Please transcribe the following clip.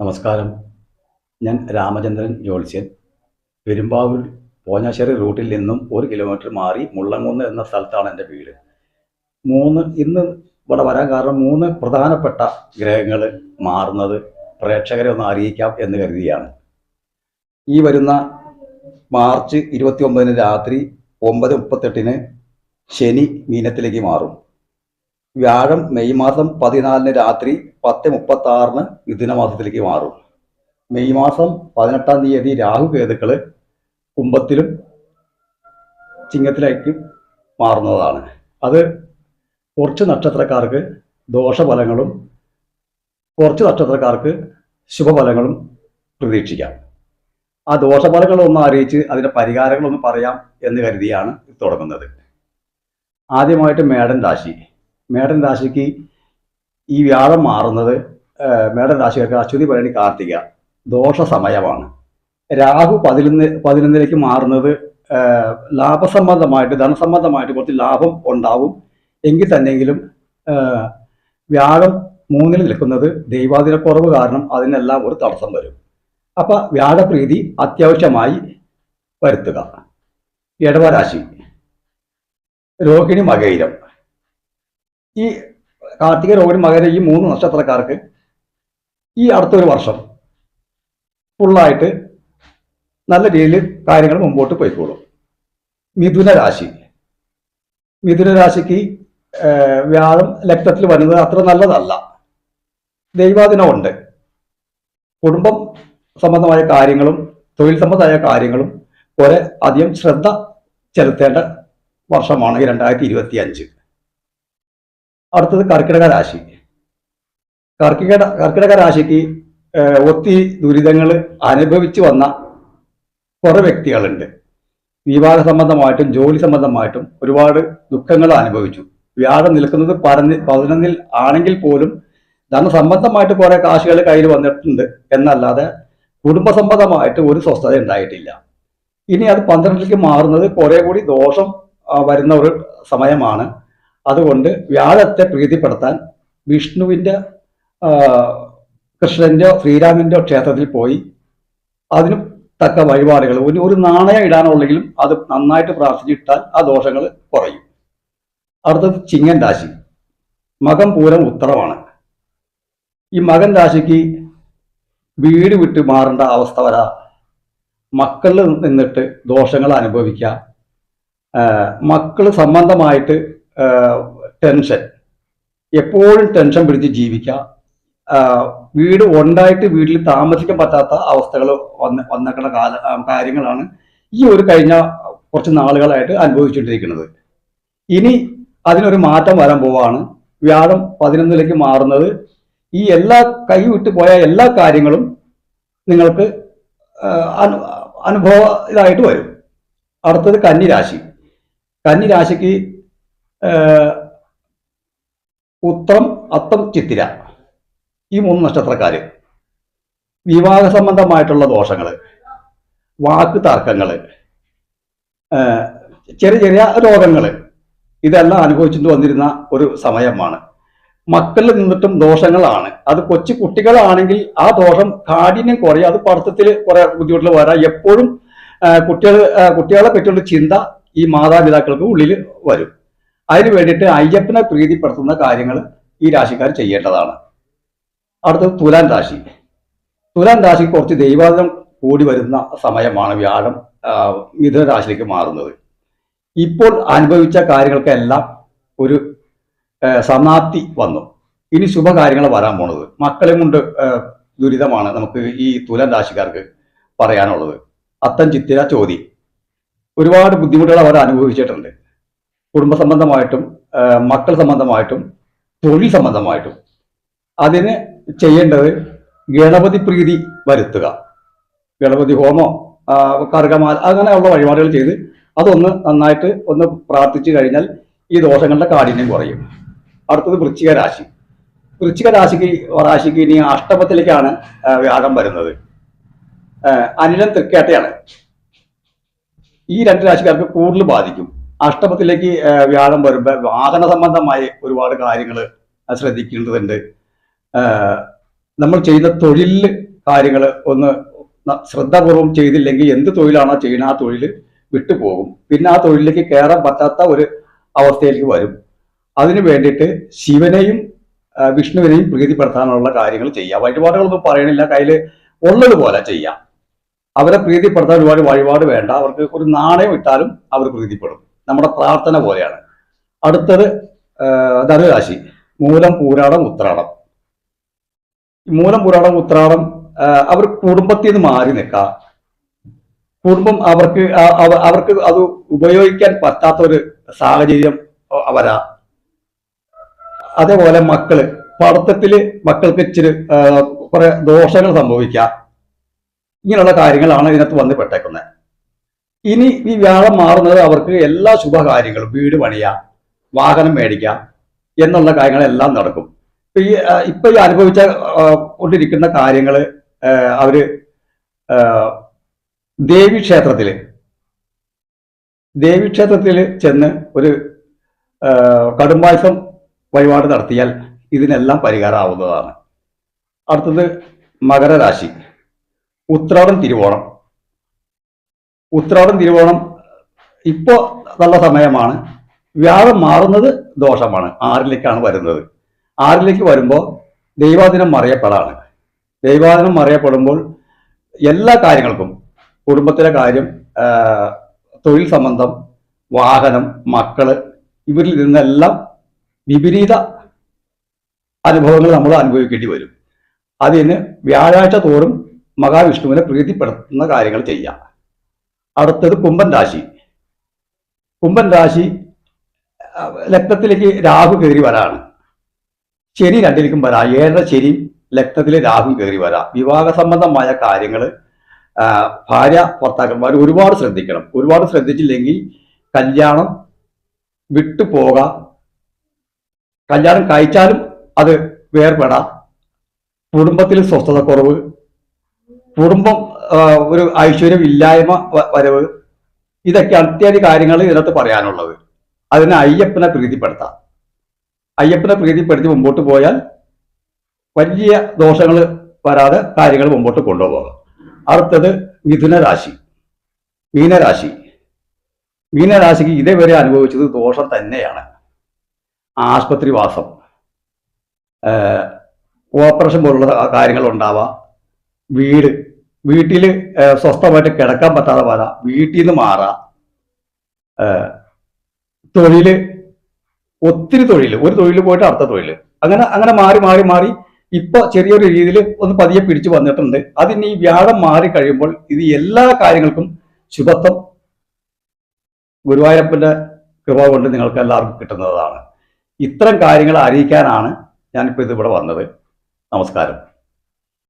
നമസ്കാരം. ഞാൻ രാമചന്ദ്രൻ ജോത്സ്യൻ. പെരുമ്പാവൂർ പോഞ്ഞാശ്ശേരി റൂട്ടിൽ നിന്നും ഒരു കിലോമീറ്റർ മാറി മുള്ളങ്കുന്ന് എന്ന സ്ഥലത്താണ് എന്റെ വീട്. മൂന്ന് ഇന്ന് ഇവിടെ വരാൻ കാരണം മൂന്ന് പ്രധാനപ്പെട്ട ഗ്രഹങ്ങൾ മാറുന്നത് പ്രേക്ഷകരെ ഒന്ന് അറിയിക്കാം എന്ന് കരുതിയാണ്. ഈ വരുന്ന മാർച്ച് ഇരുപത്തി ഒമ്പതിന് രാത്രി ഒമ്പത് മുപ്പത്തെട്ടിന് ശനി മീനത്തിലേക്ക് മാറും. വ്യാഴം മെയ് മാസം പതിനാലിന് രാത്രി പത്ത് മുപ്പത്തി ആറിന് മിഥുന മാസത്തിലേക്ക് മാറും. മെയ് മാസം പതിനെട്ടാം തീയതി രാഹു കേതുക്കൾ കുംഭത്തിലും ചിങ്ങത്തിലേക്ക് മാറുന്നതാണ്. അത് കുറച്ച് നക്ഷത്രക്കാർക്ക് ദോഷഫലങ്ങളും കുറച്ച് നക്ഷത്രക്കാർക്ക് ശുഭഫലങ്ങളും പ്രതീക്ഷിക്കാം. ആ ദോഷഫലങ്ങളൊന്ന് അറിയിച്ച് അതിന്റെ പരിഹാരങ്ങളൊന്ന് പറയാം എന്ന് കരുതിയാണ് തുടങ്ങുന്നത്. ആദ്യമായിട്ട് മേടൻ രാശി. മേടൻ രാശിക്ക് ഈ വ്യാഴം മാറുന്നത് മേടൻ രാശിക്കാർക്ക് അശ്വതി ഭരണി കാർത്തിക ദോഷ സമയമാണ് രാഹു പതിനൊന്ന് പതിനൊന്നിലേക്ക് മാറുന്നത് ലാഭസംബന്ധമായിട്ട് ധനസംബന്ധമായിട്ട് കുറച്ച് ലാഭം ഉണ്ടാവും. എങ്കിൽ തന്നെങ്കിലും വ്യാഴം മൂന്നിൽ നിൽക്കുന്നത് ദൈവാതിരക്കുറവ് കാരണം അതിനെല്ലാം ഒരു തടസ്സം വരും. അപ്പൊ വ്യാഴപ്രീതി അത്യാവശ്യമായി വരുത്തുക. ഇടവരാശി രോഹിണി മകയിരം. ഈ കാർത്തിക രോഹിണി മകര ഈ മൂന്ന് നക്ഷത്രക്കാർക്ക് ഈ അടുത്തൊരു വർഷം ഫുള്ളായിട്ട് നല്ല രീതിയിൽ കാര്യങ്ങൾ മുമ്പോട്ട് പോയിക്കോളും. മിഥുന രാശി. മിഥുന രാശിക്ക് വ്യാഴം ലക്തത്തിൽ വരുന്നത് അത്ര നല്ലതല്ല. ദൈവാദിനമുണ്ട് കുടുംബം സംബന്ധമായ കാര്യങ്ങളും തൊഴിൽ സംബന്ധമായ കാര്യങ്ങളും കുറെ അധികം ശ്രദ്ധ ചെലുത്തേണ്ട വർഷമാണ് ഈ രണ്ടായിരത്തി ഇരുപത്തി അഞ്ച് അടുത്തത് കർക്കിടക രാശി കർക്കിടക കർക്കിടക രാശിക്ക് ഒത്തി ഒത്തിരി ദുരിതങ്ങൾ അനുഭവിച്ചു വന്ന കുറെ വ്യക്തികളുണ്ട്. വിവാഹ സംബന്ധമായിട്ടും ജോലി സംബന്ധമായിട്ടും ഒരുപാട് ദുഃഖങ്ങൾ അനുഭവിച്ചു. വ്യാഴം നിൽക്കുന്നത് പറഞ്ഞ് പതിനൊന്നിൽ ആണെങ്കിൽ പോലും ധനസംബന്ധമായിട്ട് കുറേ കാശുകൾ കയ്യിൽ വന്നിട്ടുണ്ട് എന്നല്ലാതെ കുടുംബ സംബന്ധമായിട്ട് ഒരു സ്വസ്ഥത ഉണ്ടായിട്ടില്ല. ഇനി അത് പന്ത്രണ്ടിലേക്ക് മാറുന്നത് കുറേ കൂടി ദോഷം വരുന്ന ഒരു സമയമാണ്. അതുകൊണ്ട് വ്യാഴത്തെ പ്രീതിപ്പെടുത്താൻ വിഷ്ണുവിന്റെ കൃഷ്ണന്റെയോ ശ്രീരാമന്റെ ക്ഷേത്രത്തിൽ പോയി അതിന് തക്ക വഴിപാടുകൾ. ഒരു ഒരു നാണയം ഇടാനുള്ളെങ്കിലും അത് നന്നായിട്ട് പ്രാർത്ഥിച്ചിട്ടാൽ ആ ദോഷങ്ങൾ കുറയും. അടുത്തത് ചിങ്ങൻ രാശി. മകം പൂരം ഉത്തരമാണ്. ഈ മകൻ രാശിക്ക് വീട് വിട്ട് മാറേണ്ട അവസ്ഥ വരാ. മക്കളിൽ നിന്നിട്ട് ദോഷങ്ങൾ അനുഭവിക്കുക മക്കൾ സംബന്ധമായിട്ട് ടെൻഷൻ എപ്പോഴും ടെൻഷൻ പിടിച്ച് ജീവിക്കുക വീട് ഉണ്ടായിട്ട് വീട്ടിൽ താമസിക്കാൻ പറ്റാത്ത അവസ്ഥകൾ വന്ന് വന്നേക്കുന്ന കാല കാര്യങ്ങളാണ് ഈ ഒരു കഴിഞ്ഞ കുറച്ച് നാളുകളായിട്ട് അനുഭവിച്ചുകൊണ്ടിരിക്കുന്നത് ഇനി അതിനൊരു മാറ്റം വരാൻ പോവാണ്. വ്യാഴം പതിനൊന്നിലേക്ക് മാറുന്നത്. ഈ എല്ലാ കൈ വിട്ടു പോയ എല്ലാ കാര്യങ്ങളും നിങ്ങൾക്ക് അനുഭവ ഇതായിട്ട് വരും. അടുത്തത് കന്നിരാശി. കന്നിരാശിക്ക് ഉത്രം അത്തം ചിത്തിര. ഈ മൂന്ന് നക്ഷത്രക്കാർ വിവാഹ സംബന്ധമായിട്ടുള്ള ദോഷങ്ങൾ വാക്ക് തർക്കങ്ങൾ ചെറിയ ചെറിയ രോഗങ്ങൾ ഇതെല്ലാം അനുഭവിച്ചു വന്നിരുന്ന ഒരു സമയമാണ്. മക്കളിൽ നിന്നിട്ടും ദോഷങ്ങളാണ്. അത് കൊച്ചു കുട്ടികളാണെങ്കിൽ ആ ദോഷം കാഠിന്യം കുറയും. അത് പഠിത്തത്തിൽ കുറെ ബുദ്ധിമുട്ടുകൾ വരാം. എപ്പോഴും കുട്ടികൾ കുട്ടികളെ പറ്റിയുള്ള ചിന്ത ഈ മാതാപിതാക്കൾക്ക് ഉള്ളിൽ വരും. അതിന് വേണ്ടിയിട്ട് അയ്യപ്പനെ പ്രീതിപ്പെടുത്തുന്ന കാര്യങ്ങൾ ഈ രാശിക്കാർ ചെയ്യേണ്ടതാണ്. അടുത്തത് തുലാൻ രാശി. തുലാൻ രാശിക്ക് കുറച്ച് ദൈവാധനം കൂടി വരുന്ന സമയമാണ് വ്യാഴം മിഥുന രാശിയിലേക്ക് മാറുന്നത്. ഇപ്പോൾ അനുഭവിച്ച കാര്യങ്ങൾക്കെല്ലാം ഒരു സമാപ്തി വന്നു. ഇനി ശുഭകാര്യങ്ങൾ വരാൻ പോണത്. മക്കളെ കൊണ്ട് ദുരിതമാണ് നമുക്ക് ഈ തുലാൻ രാശിക്കാർക്ക് പറയാനുള്ളത്. അത്തം ചിത്തിര ചോതി. ഒരുപാട് ബുദ്ധിമുട്ടുകൾ അവർ അനുഭവിച്ചിട്ടുണ്ട്. കുടുംബ സംബന്ധമായിട്ടും മക്കൾ സംബന്ധമായിട്ടും തൊഴിൽ സംബന്ധമായിട്ടും അതിന് ചെയ്യേണ്ടത് ഗണപതി പ്രീതി വരുത്തുക. ഗണപതി ഹോമോ ആ, കർഗമാല അങ്ങനെയുള്ള വഴിപാടുകൾ ചെയ്ത് അതൊന്ന് നന്നായിട്ട് ഒന്ന് പ്രാർത്ഥിച്ചു കഴിഞ്ഞാൽ ഈ ദോഷങ്ങളുടെ കാഠിന്യം കുറയും. അടുത്തത് വൃശ്ചിക രാശി. വൃശ്ചിക രാശിക്ക് രാശിക്ക് ഇനി അഷ്ടമത്തിലേക്കാണ് വ്യാഴം വരുന്നത്. അനിലം തൃക്കേട്ടയാണ്. ഈ രണ്ട് രാശിക്കാർക്ക് കൂടുതൽ ബാധിക്കും. അഷ്ടമത്തിലേക്ക് വ്യാഴം വരുമ്പോൾ വാഹന സംബന്ധമായി ഒരുപാട് കാര്യങ്ങൾ ശ്രദ്ധിക്കേണ്ടതുണ്ട്. നമ്മൾ ചെയ്യുന്ന തൊഴിൽ കാര്യങ്ങൾ ഒന്ന് ശ്രദ്ധാപൂർവം ചെയ്തില്ലെങ്കിൽ എന്ത് തൊഴിലാണോ ചെയ്യുന്നത് ആ തൊഴിൽ വിട്ടുപോകും. പിന്നെ ആ തൊഴിലിലേക്ക് കയറാൻ പറ്റാത്ത ഒരു അവസ്ഥയിലേക്ക് വരും. അതിനു വേണ്ടിയിട്ട് ശിവനെയും വിഷ്ണുവിനെയും പ്രീതിപ്പെടുത്താനുള്ള കാര്യങ്ങൾ ചെയ്യാം. വഴിപാടുകളൊന്നും പറയണില്ല. കയ്യിൽ ഉള്ളതുപോലെ ചെയ്യാം. അവരെ പ്രീതിപ്പെടുത്താൻ ഒരുപാട് വഴിപാട് വേണ്ട. അവർക്ക് ഒരു നാണയം ഇട്ടാലും അവർ പ്രീതിപ്പെടും. നമ്മുടെ പ്രാർത്ഥന പോലെയാണ്. അടുത്തത് ധനുരാശി. മൂലം പൂരാടം ഉത്രാടം. മൂലം പൂരാടം ഉത്രാടം അവർ കുടുംബത്തിൽ നിന്ന് മാറി നിൽക്കാം കുടുംബം അവർക്ക് അവർക്ക് അത് ഉപയോഗിക്കാൻ പറ്റാത്ത ഒരു സാഹചര്യം വരാ അതേപോലെ മക്കൾ പഠിത്തത്തിൽ മക്കൾക്ക് ഇച്ചിരി കുറെ ദോഷങ്ങൾ സംഭവിക്കുക. ഇങ്ങനെയുള്ള കാര്യങ്ങളാണ് ഇതിനകത്ത് വന്ന് പെട്ടേക്കുന്നത്. ഇനി ഈ വ്യാഴം മാറുന്നത് അവർക്ക് എല്ലാ ശുഭകാര്യങ്ങളും വീട് പണിയാം വാഹനം മേടിക്കാം എന്നുള്ള കാര്യങ്ങളെല്ലാം നടക്കും. ഇപ്പൊ ഈ ഇപ്പൊ ഈ അനുഭവിച്ച കൊണ്ടിരിക്കുന്ന കാര്യങ്ങൾ അവർ ദേവീക്ഷേത്രത്തിൽ ദേവീക്ഷേത്രത്തിൽ ചെന്ന് ഒരു കടുംബായസം വഴിപാട് നടത്തിയാൽ ഇതിനെല്ലാം പരിഹാരമാവുന്നതാണ്. അടുത്തത് മകരരാശി ഉത്രാടം തിരുവോണം. ഉത്രാടം തിരുവോണം ഇപ്പോ നല്ല സമയമാണ്. വ്യാഴം മാറുന്നത് ദോഷമാണ്. ആറിലേക്കാണ് വരുന്നത്. ആറിലേക്ക് വരുമ്പോൾ ദൈവാദിനം മറിയപ്പെടാണ്. ദൈവാദിനം മറിയപ്പെടുമ്പോൾ എല്ലാ കാര്യങ്ങൾക്കും കുടുംബത്തിലെ കാര്യം തൊഴിൽ സംബന്ധം വാഹനം മക്കൾ ഇവരിൽ നിന്നെല്ലാം വിപരീത അനുഭവങ്ങൾ നമ്മൾ അനുഭവിക്കേണ്ടി വരും. അതിന് വ്യാഴാഴ്ച തോറും മഹാവിഷ്ണുവിനെ പ്രീതിപ്പെടുത്തുന്ന കാര്യങ്ങൾ ചെയ്യാം. അടുത്തത് കുംഭൻ രാശി. കുംഭൻ രാശി ലഗ്നത്തിലേക്ക് രാഹു കയറി വരാണ്. ശരി രണ്ടിലേക്കും വരാം ഏഴര ശനി ലഗ്നത്തിൽ രാഹു കയറി വരാം. വിവാഹ സംബന്ധമായ കാര്യങ്ങൾ ഭാര്യ ഭർത്താക്കന്മാർ ഒരുപാട് ശ്രദ്ധിക്കണം. ഒരുപാട് ശ്രദ്ധിച്ചില്ലെങ്കിൽ കല്യാണം വിട്ടു പോകാം. കല്യാണം കഴിച്ചാലും അത് വേർപെടാം. കുടുംബത്തിൽ സ്വസ്ഥത കുറവ് കുടുംബം ഒരു ഐശ്വര്യം ഇല്ലായ്മ വരവ്. ഇതൊക്കെ അത്യാദി കാര്യങ്ങൾ ഇതിനകത്ത് പറയാനുള്ളത്. അതിനെ അയ്യപ്പനെ പ്രീതിപ്പെടുത്താം. അയ്യപ്പനെ പ്രീതിപ്പെടുത്തി മുമ്പോട്ട് പോയാൽ വലിയ ദോഷങ്ങൾ വരാതെ കാര്യങ്ങൾ മുമ്പോട്ട് കൊണ്ടുപോകാം. അടുത്തത് മിഥുനരാശി. മീനരാശി. മീനരാശിക്ക് ഇതേവരെ അനുഭവിച്ചത് ദോഷം തന്നെയാണ്. ആശുപത്രി വാസം. ഓപ്പറേഷൻ പോലുള്ള കാര്യങ്ങൾ ഉണ്ടാവാം. വീട് വീട്ടിൽ സ്വസ്ഥമായിട്ട് കിടക്കാൻ പറ്റാതെ വരാം. വീട്ടിൽ നിന്ന് മാറാം തൊഴിൽ ഒത്തിരി തൊഴിൽ ഒരു തൊഴിൽ പോയിട്ട് അടുത്ത തൊഴിൽ അങ്ങനെ അങ്ങനെ മാറി മാറി മാറി ഇപ്പൊ ചെറിയൊരു രീതിയിൽ ഒന്ന് പതിയെ പിടിച്ചു വന്നിട്ടുണ്ട്. അതിന് ഈ വ്യാഴം മാറി കഴിയുമ്പോൾ ഇത് എല്ലാ കാര്യങ്ങൾക്കും ശുഭത്വം ഗുരുവായൂരപ്പന്റെ കൃപ കൊണ്ട് നിങ്ങൾക്ക് എല്ലാവർക്കും കിട്ടുന്നതാണ്. ഇത്തരം കാര്യങ്ങൾ അറിയിക്കാനാണ് ഞാനിപ്പോൾ ഇതിവിടെ വന്നത്. നമസ്കാരം.